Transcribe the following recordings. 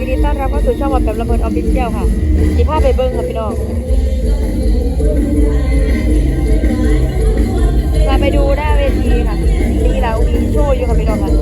ยินดีต้อนรับเข้าสู่ช่องวันแบบระเบิดออฟฟิเชียลค่ะสีผ้าไปเบิ้งค่ะพี่น้องพาไปดูหน้าเวทีค่ะนี่เรามีโชว์อยู่ค่ะพี่น้องค่ะ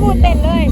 พูดเต็มเลย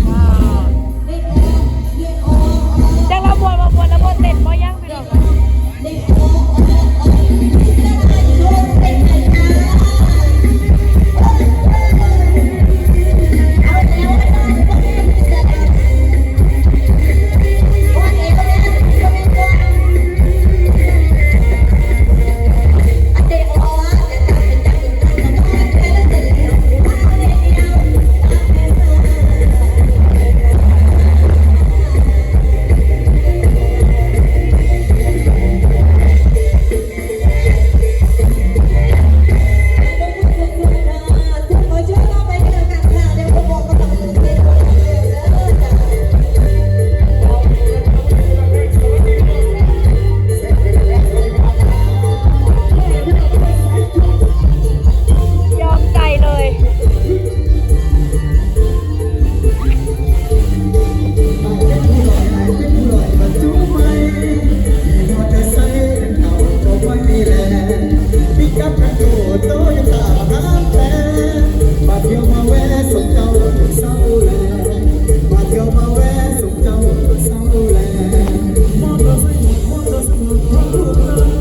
Oh, oh, oh.